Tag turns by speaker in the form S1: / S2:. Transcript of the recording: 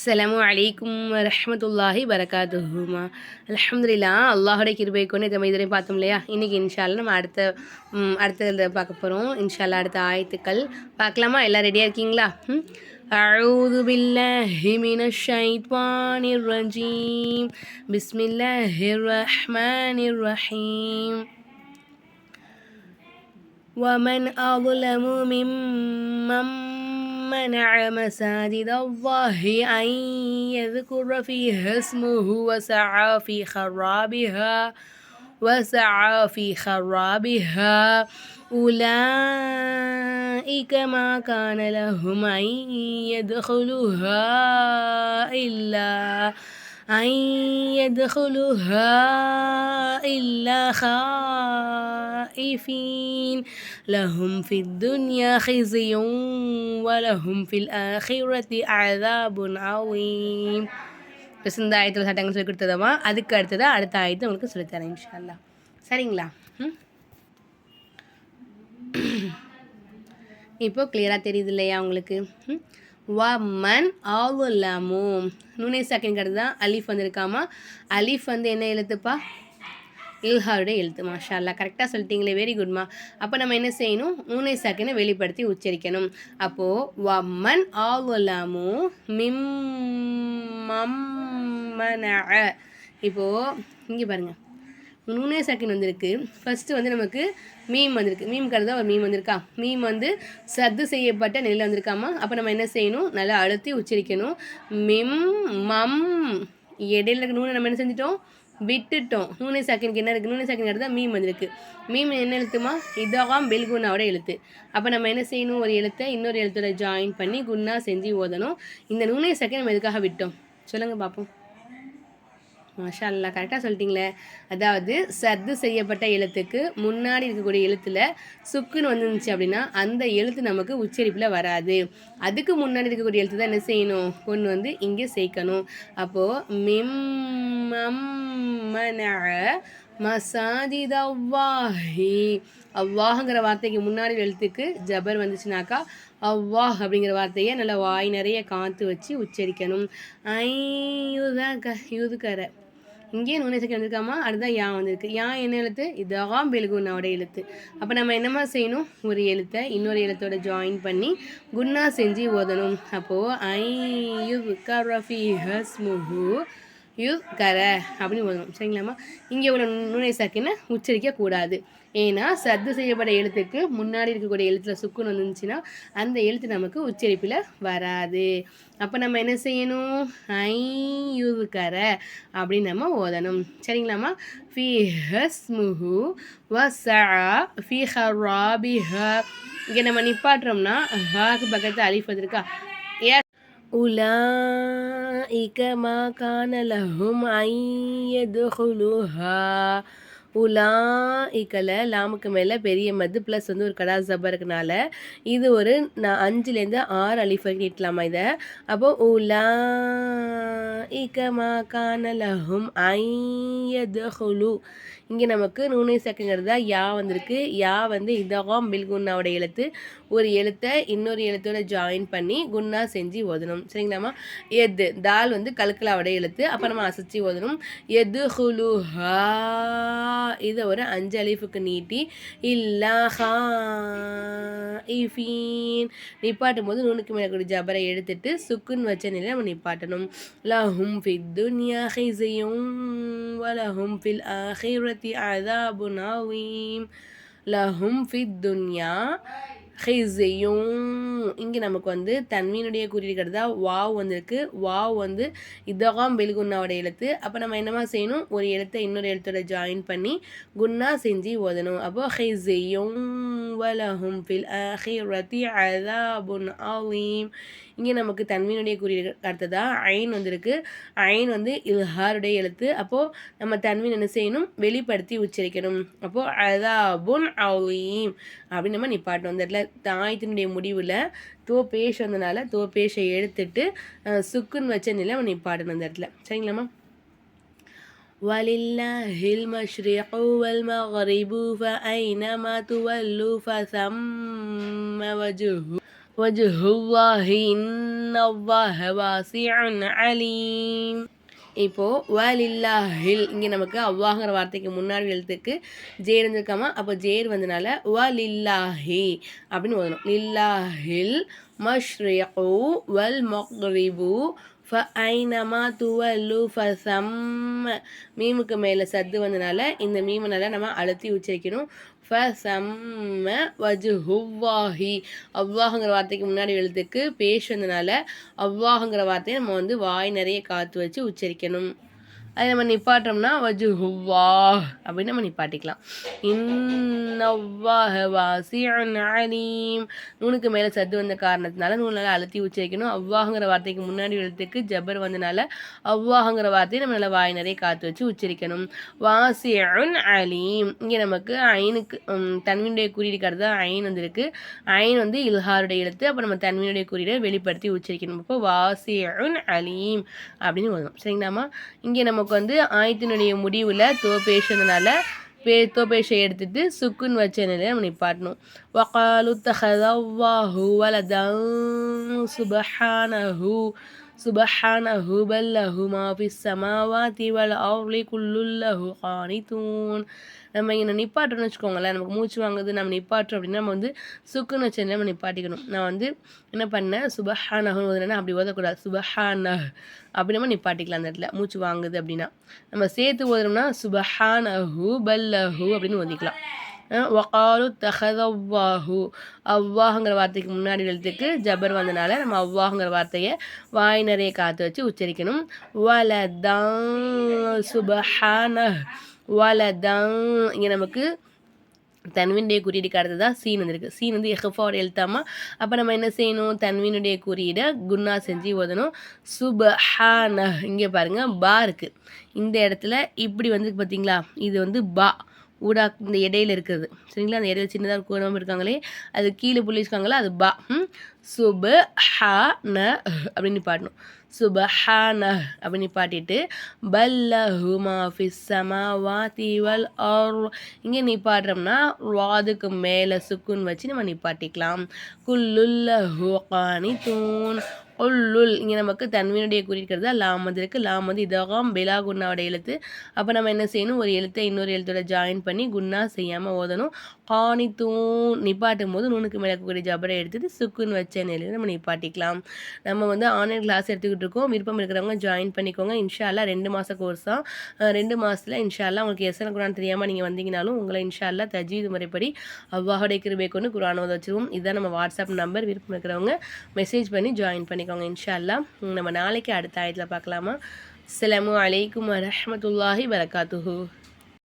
S1: அஸ்ஸலாமு அலைக்கும் வரஹ்மத்துல்லாஹி வரகாத்துஹுமா அல்ஹம்துலில்லா அல்லாஹுடைய கிருபை கொண்டு நம்ம இதுவரை பார்த்தோம் இல்லையா இன்றைக்கி இன்ஷால்லா நம்ம அடுத்த ம், அடுத்தது பார்க்க போகிறோம் இன்ஷால்லா அடுத்த ஆயத்துக்கள் பார்க்கலாமா எல்லாம் ரெடியாக இருக்கீங்களா ம்? أعوذ بالله من الشيطان الرجيم بسم الله الرحمن الرحيم ومن أظلم ممن منع مساجد الله أن يذكر فيها اسمه وسعى في خرابها وسعى في خرابها. أولئك ما كان لهم أن يدخلوها إلا أن يدخلوها إلا خائفين لهم في الدنيا خزي ولهم في الآخرة عذاب عظيم ப்ளஸ் இந்த ஆயத்தில் சட்டங்கள் சொல்லி கொடுத்ததமா அதுக்கு அடுத்தது அடுத்த ஆயத்தை உங்களுக்கு சொல்லித்தரேன் இன்ஷால்லா சரிங்களா ம் இப்போ கிளியராக தெரியுது இல்லையா உங்களுக்கு வமன் வ மன் ஆவுலமு நுனை தான் அலிஃப் வந்திருக்காமா? அலிஃப் வந்து என்ன எழுத்துப்பா? இல்ஹாவுடைய எழுத்து மாஷா அல்லா கரெக்டாக சொல்லிட்டீங்களே வெரி குட்மா அப்போ நம்ம என்ன செய்யணும்? நூனை சாக்கினை வெளிப்படுத்தி உச்சரிக்கணும். அப்போது வம்மன் ஆவுலமு மிம் மம்மன இப்போது இங்கே பாருங்கள் நூனே செகண்ட் வந்திருக்கு. ஃபஸ்ட்டு வந்து நமக்கு மீம் வந்திருக்கு. மீம் கருதா ஒரு மீம் வந்திருக்கா? மீம் வந்து சத்து செய்யப்பட்ட நெல்லில் வந்திருக்காமா? அப்போ நம்ம என்ன செய்யணும்? நல்லா அழுத்தி உச்சரிக்கணும். மிம் மம் இடையில இருக்க நூனை நம்ம என்ன செஞ்சிட்டோம்? விட்டுட்டோம். நூனை சாக்கினுக்கு என்ன இருக்குது நூனை சாக்கின் கருதா மீம் வந்திருக்கு. மீம் என்ன எழுத்துமா? இதகாம் பெல்குனாவோட எழுத்து. அப்போ நம்ம என்ன செய்யணும்? ஒரு எழுத்தை இன்னொரு எழுத்தோட ஜாயின் பண்ணி குன்னா செஞ்சு ஓதணும். இந்த நூனை செகண்ட் நம்ம எதுக்காக விட்டோம்? சொல்லுங்கள் பார்ப்போம் மாஷா அல்லா கரெக்டாக சொல்லிட்டீங்களே. அதாவது சத்து செய்யப்பட்ட எழுத்துக்கு முன்னாடி இருக்கக்கூடிய எழுத்தில் சுக்குன்னு வந்துருந்துச்சு அப்படின்னா அந்த எழுத்து நமக்கு உச்சரிப்பில் வராது. அதுக்கு முன்னாடி இருக்கக்கூடிய எழுத்து தான் என்ன செய்யணும்? கொண்டு வந்து இங்கே சேர்க்கணும். அப்போது மிம்மன மம் மன அவ்வாஹி. அவ்வாஹுங்கிற வார்த்தைக்கு முன்னாடி எழுத்துக்கு ஜபர் வந்துச்சுனாக்கா அவ்வாஹ் அப்படிங்கிற வார்த்தையை நல்லா வாய் நிறைய காத்து வச்சு உச்சரிக்கணும். ஐ யுதக யுதுகர. இங்கேயே நூனை சக்கரம் வந்திருக்காமா? அதுதான் யா வந்திருக்கு. யா என்ன எழுத்து? இதாம் பெலுகுன்னாவோட எழுத்து. அப்போ நம்ம என்னமா செய்யணும்? ஒரு எழுத்தை இன்னொரு எழுத்தோட ஜாயின் பண்ணி குன்னா செஞ்சு ஓதணும். அப்போது ஐ யு கரஃபி ஹஸ்முஹு யு கர அப்படின்னு ஓதணும் சரிங்களாம்மா? இங்கே உள்ள நுனை சாக்கினை உச்சரிக்கக்கூடாது ஏன்னா சத்து செய்யப்பட்ட எழுத்துக்கு முன்னாடி இருக்கக்கூடிய எழுத்துல சுக்குன்னு வந்துச்சுன்னா அந்த எழுத்து நமக்கு உச்சரிப்பில் வராது. அப்போ நம்ம என்ன செய்யணும்? ஐ யு கர அப்படின்னு நம்ம ஓதணும். சரிங்களாம்மா? ஃபி ஹஸ்முஹு வசா ஃபி ஹராபிஹ இங்கே நம்ம நிப்பாட்டுறோம்னா ஹாக்கு பக்கத்து அலிஃப் أولئك ما كان لهم أن يدخلوها. உலா இக்கல லாமுக்கு மேலே பெரிய மது ப்ளஸ் வந்து ஒரு கடா ஜபா இருக்கனால இது ஒரு நான் அஞ்சுலேருந்து ஆறு அலிஃப் வரைக்கும் நீட்டலாமா இதை? அப்போ உலா இக்கமா கானலஹும் ஐயதுலு இங்கே நமக்கு நூனை சக்கங்கிறதா யா வந்திருக்கு. யா வந்து இதகாம் பில் குன்னாவோட எழுத்து. ஒரு எழுத்தை இன்னொரு எழுத்தோட ஜாயின் பண்ணி குன்னா செஞ்சு ஓதணும். சரிங்களாம்மா? எது? தால் வந்து கல்கலாவோட எழுத்து. அப்போ நம்ம அசைச்சு ஓதணும். எது ஹுலுஹா? இதை ஒரு அஞ்சு அலிஃபுக்கு நீட்டி இல்லா ஹா இஃபீன். நிப்பாட்டும் போது நூனுக்கு மேலே கூடிய ஜபரை எடுத்துட்டு சுக்குன்னு வச்ச நிலையில் நம்ம நிப்பாட்டணும். லஹும் ஃபித் துன்யா ஹிசையும் வலஹும் ஃபில் ஆஹிரத்தி அதாபு நாவீம் லஹும் ஃபித் துன்யா ஹிஸையும் இங்கே நமக்கு வந்து தன்மீனுடைய குறியீடுகிறதா வாவ் வந்திருக்கு வாவ் வந்து இதகாம் பெல்குன்னாவோட எழுத்து. அப்போ நம்ம என்னமா செய்யணும்? ஒரு எழுத்தை இன்னொரு எழுத்தோட ஜாயின் பண்ணி குன்னா செஞ்சு ஓதணும். அப்போ ஹிஸையும் வலஹும் ஃபில் ஆஹிரத்தி அதாபுன் அவீம் இங்கே நமக்கு தன்மீனுடைய குறியீடு அடுத்ததா ஐன் வந்திருக்கு ஐன் வந்து இல்ஹாருடைய எழுத்து அப்போது நம்ம தன்மீன் என்ன செய்யணும் வெளிப்படுத்தி உச்சரிக்கணும் அப்போது அதாபுன் அவீம் அப்படின்னு நம்ம நிப்பாட்டணும் அந்த இடத்துல தாயத்தினுடைய முடிவில் தோ பேஷ் வந்தனால தோ பேஷை எடுத்துட்டு அஹ், சுக்குன்னு வச்ச நிலை நம்ம நிப்பாட்டணும் அந்த இடத்துல சரிங்களாம்மா ولله المشرق والمغرب فأينما تولوا فثم وجه وجه الله إن الله واسع عليم இப்போது வலில்லாஹில் இங்கே நமக்கு அவ்வாங்கிற வார்த்தைக்கு முன்னாடி எழுத்துக்கு ஜேர் இருந்திருக்காமா அப்போ ஜேர் வந்தனால வலில்லாஹி அப்படின்னு ஓதணும் லில்லாஹில் மஷ்ரிகு வல் மக்ரிபு ஃப ஃபைனமா துவல்லு ஃபசம் மீமுக்கு மேலே சத்து வந்தனால இந்த மீமனால நம்ம அழுத்தி உச்சரிக்கணும். ஃப சம்ம வஜு ஹுவாஹி அவ்வாஹுங்கிற வார்த்தைக்கு முன்னாடி எழுத்துக்கு பேஷ் வந்தனால அவ்வாஹுங்கிற வார்த்தையை நம்ம வந்து வாய் நிறைய காற்று வச்சு உச்சரிக்கணும். அதை நம்ம நிப்பாட்டோம்னா வஜு ஹுவா அப்படின்னு நம்ம நிப்பாட்டிக்கலாம். இன்னவ்வாஹ வாசியன் அலீம். நூனுக்கு மேலே சத்து வந்த காரணத்தினால நூலால் அழுத்தி உச்சரிக்கணும். அவ்வாஹங்கிற வார்த்தைக்கு முன்னாடி எழுத்துக்கு ஜபர் வந்தனால அவ்வாஹங்கிற வார்த்தையை நம்ம நல்லா வாய் நிறைய காத்து வச்சு உச்சரிக்கணும். வாசியன் அலீம். இங்கே நமக்கு ஐனுக்கு தன்வினுடைய குறியீடு தான் ஐன் வந்துருக்கு. ஐன் வந்து இல்ஹாருடைய எழுத்து. அப்போ நம்ம தன்வினுடைய குறியீடை வெளிப்படுத்தி உச்சரிக்கணும். அப்போ வாசியன் அலீம் அப்படின்னு வரும் சரிங்களாமா இங்கே நம்ம நமக்கு வந்து ஆயத்தினுடைய முடிவில் தோபேஷனால பே தோப்பேஷை எடுத்துட்டு சுக்குன்னு வச்ச நிலையை நம்ம நிப்பாட்டணும். வகாலு தஹதவாஹு வலதம் சுபஹானஹு. சுபஹானஹு பல்லஹு மாஃபி சமாவாதி வல் அவ்லி குல்லுல்லஹு காணித்தூன் நம்ம இங்கே நிப்பாட்டோம்னு வச்சுக்கோங்களேன். நமக்கு மூச்சு வாங்குது நம்ம நிப்பாட்டோம் அப்படின்னா நம்ம வந்து சுக்குன்னு வச்சு நம்ம நிப்பாட்டிக்கணும். நான் வந்து என்ன பண்ணேன்? சுபஹானஹுன்னு ஓதுனா அப்படி ஓதக்கூடாது. சுபஹானஹ். அப்படி நம்ம நிப்பாட்டிக்கலாம் அந்த இடத்துல. மூச்சு வாங்குது அப்படின்னா. நம்ம சேர்த்து ஓதுனோம்னா சுபஹானஹு பல்லஹு அப்படின்னு ஓதிக்கலாம். வகாலு தகதவ்வாஹு அவ்வாஹுங்கிற வார்த்தைக்கு முன்னாடி எழுத்துக்கு ஜபர் வந்தனால நம்ம அவ்வாஹுங்கிற வார்த்தையை வாய் நிறைய காற்று வச்சு உச்சரிக்கணும். வலதான் சுபஹான வலதங் இங்கே நமக்கு தன்வினுடைய குறியீடுக்கு அடுத்து தான் சீன் வந்திருக்கு. சீன் வந்து எஹஃபாவோட எழுத்தாமா? அப்போ நம்ம என்ன செய்யணும்? தன்வினுடைய குறியீடை குன்னா செஞ்சு ஓதணும். சுபஹான இங்கே பாருங்கள் பா இருக்குது இந்த இடத்துல இப்படி வந்து பார்த்தீங்களா இது வந்து பா. ஊடா இந்த இடையில இருக்கிறது சரிங்களா? அந்த இடையில சின்னதாக கூடாமல் இருக்காங்களே அது கீழே புள்ளி அது பா. சுப ஹா ந அப்படின்னு பாடணும். ந அப்படின்னு பாட்டிட்டு பல்லஹு ஃபிஸ்ஸமா வா தீவல் ஆர் இங்கே நிப்பாட்டுறோம்னா வாதுக்கு மேலே சுக்குன் வச்சு நம்ம நிப்பாட்டிக்கலாம் குல்லுல்லஹு காணி தூண் உள்ளுல். இங்கே நமக்கு தன்மையினுடைய குறிக்கிறது லாம் வந்து இருக்குது லாம் வந்து இதகம் பெலா குன்னாவோட எழுத்து. அப்போ நம்ம என்ன செய்யணும்? ஒரு எழுத்தை இன்னொரு எழுத்தோட ஜாயின் பண்ணி குன்னா செய்யாமல் ஓதணும். காணி தூண் நிப்பாட்டும் போது நூனுக்கு மேலக்கூடிய ஜபரை எடுத்துட்டு சுக்குன்னு வச்ச நிலையில் நம்ம நிப்பாட்டிக்கலாம். நம்ம வந்து ஆன்லைன் கிளாஸ் எடுத்துக்கிட்டு இருக்கோம். விருப்பம் இருக்கிறவங்க ஜாயின் பண்ணிக்கோங்க. இன்ஷால்லா ரெண்டு மாத கோர்ஸ் தான் ரெண்டு மாதத்தில் இன்ஷால்லா உங்களுக்கு எஸ்என் குரான் தெரியாமல் நீங்கள் வந்தீங்கனாலும் உங்களை இன்ஷால்லா தஜீது முறைப்படி அவ்வாஹுடைய கிருபை கொண்டு குரான் வச்சுருவோம். இதுதான் நம்ம வாட்ஸ்அப் நம்பர் விருப்பம் இருக்கிறவங்க மெசேஜ் பண்ணி ஜாயின் பண்ணிக்கோங்க. பார்த்துக்கோங்க இன்ஷால்லா நம்ம நாளைக்கு அடுத்த ஆயத்தில் பார்க்கலாமா? அஸ்லாம் அலைக்கும் வரமத்துல்லாஹி வரகாத்துஹூ